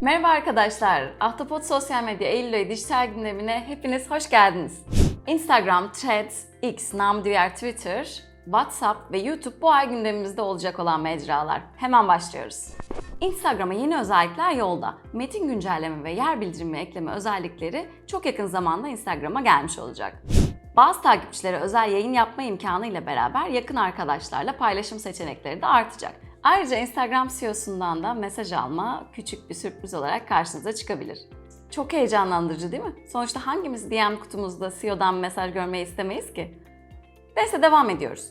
Merhaba arkadaşlar. Ahtapot Sosyal Medya Eylül ayı dijital gündemine hepiniz hoş geldiniz. Instagram, Threads, X, namı diğer Twitter, WhatsApp ve YouTube bu ay gündemimizde olacak olan mecralar. Hemen başlıyoruz. Instagram'a yeni özellikler yolda. Metin güncelleme ve yer bildirimi ekleme özellikleri çok yakın zamanda Instagram'a gelmiş olacak. Bazı takipçilere özel yayın yapma imkanı ile beraber yakın arkadaşlarla paylaşım seçenekleri de artacak. Ayrıca Instagram CEO'sundan da mesaj alma küçük bir sürpriz olarak karşınıza çıkabilir. Çok heyecanlandırıcı değil mi? Sonuçta hangimiz DM kutumuzda CEO'dan mesaj görmeyi istemeyiz ki? Neyse devam ediyoruz.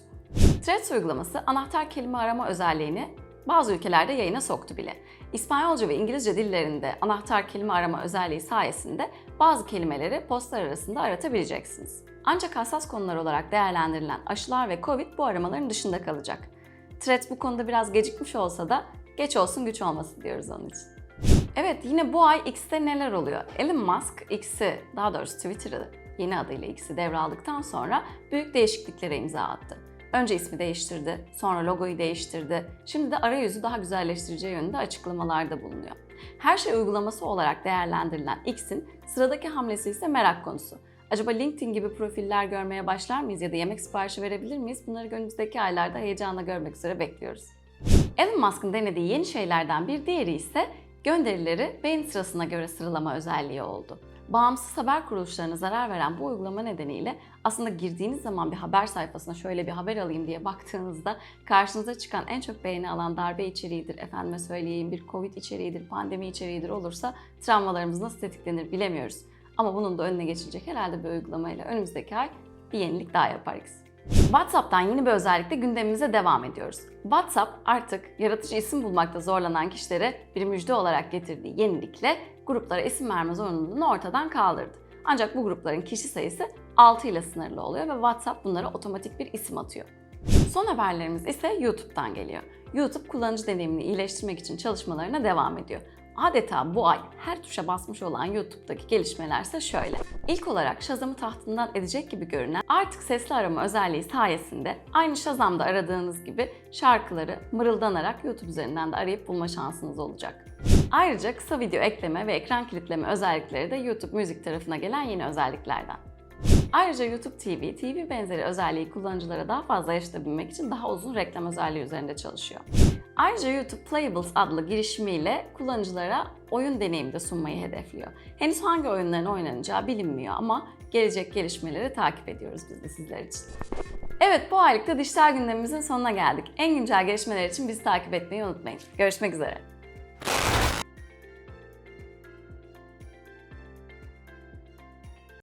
Threads uygulaması anahtar kelime arama özelliğini bazı ülkelerde yayına soktu bile. İspanyolca ve İngilizce dillerinde anahtar kelime arama özelliği sayesinde bazı kelimeleri postlar arasında aratabileceksiniz. Ancak hassas konular olarak değerlendirilen aşılar ve Covid bu aramaların dışında kalacak. Threads bu konuda biraz gecikmiş olsa da geç olsun güç olmasın diyoruz onun için. Evet yine bu ay X'te neler oluyor? Elon Musk X'i daha doğrusu Twitter'ı yeni adıyla X'i devraldıktan sonra büyük değişikliklere imza attı. Önce ismi değiştirdi, sonra logoyu değiştirdi. Şimdi de arayüzü daha güzelleştireceği yönünde açıklamalarda bulunuyor. Her şey uygulaması olarak değerlendirilen X'in sıradaki hamlesi ise merak konusu. Acaba LinkedIn gibi profiller görmeye başlar mıyız ya da yemek siparişi verebilir miyiz? Bunları önümüzdeki aylarda heyecanla görmek üzere bekliyoruz. Elon Musk'ın denediği yeni şeylerden bir diğeri ise gönderileri beğeni sırasına göre sıralama özelliği oldu. Bağımsız haber kuruluşlarına zarar veren bu uygulama nedeniyle aslında girdiğiniz zaman bir haber sayfasına şöyle bir haber alayım diye baktığınızda karşınıza çıkan en çok beğeni alan darbe içeriğidir, efendime söyleyeyim bir covid içeriğidir, pandemi içeriğidir olursa travmalarımız nasıl tetiklenir bilemiyoruz. Ama bunun da önüne geçilecek herhalde bir uygulamayla önümüzdeki ay bir yenilik daha yaparız. WhatsApp'tan yeni bir özellikle gündemimize devam ediyoruz. WhatsApp artık yaratıcı isim bulmakta zorlanan kişilere bir müjde olarak getirdiği yenilikle gruplara isim verme zorunluluğunu ortadan kaldırdı. Ancak bu grupların kişi sayısı 6 ile sınırlı oluyor ve WhatsApp bunlara otomatik bir isim atıyor. Son haberlerimiz ise YouTube'dan geliyor. YouTube kullanıcı deneyimini iyileştirmek için çalışmalarına devam ediyor. Adeta bu ay her tuşa basmış olan YouTube'daki gelişmelerse şöyle. İlk olarak Shazam'ı tahtından edecek gibi görünen artık sesli arama özelliği sayesinde aynı Shazam'da aradığınız gibi şarkıları mırıldanarak YouTube üzerinden de arayıp bulma şansınız olacak. Ayrıca kısa video ekleme ve ekran kilitleme özellikleri de YouTube Müzik tarafına gelen yeni özelliklerden. Ayrıca YouTube TV, TV benzeri özelliği kullanıcılara daha fazla yaşatabilmek için daha uzun reklam özelliği üzerinde çalışıyor. Ayrıca YouTube Playables adlı girişimiyle kullanıcılara oyun deneyimi de sunmayı hedefliyor. Henüz hangi oyunların oynanacağı bilinmiyor ama gelecek gelişmeleri takip ediyoruz biz de sizler için. Evet bu aylıkta dijital gündemimizin sonuna geldik. En güncel gelişmeler için bizi takip etmeyi unutmayın. Görüşmek üzere.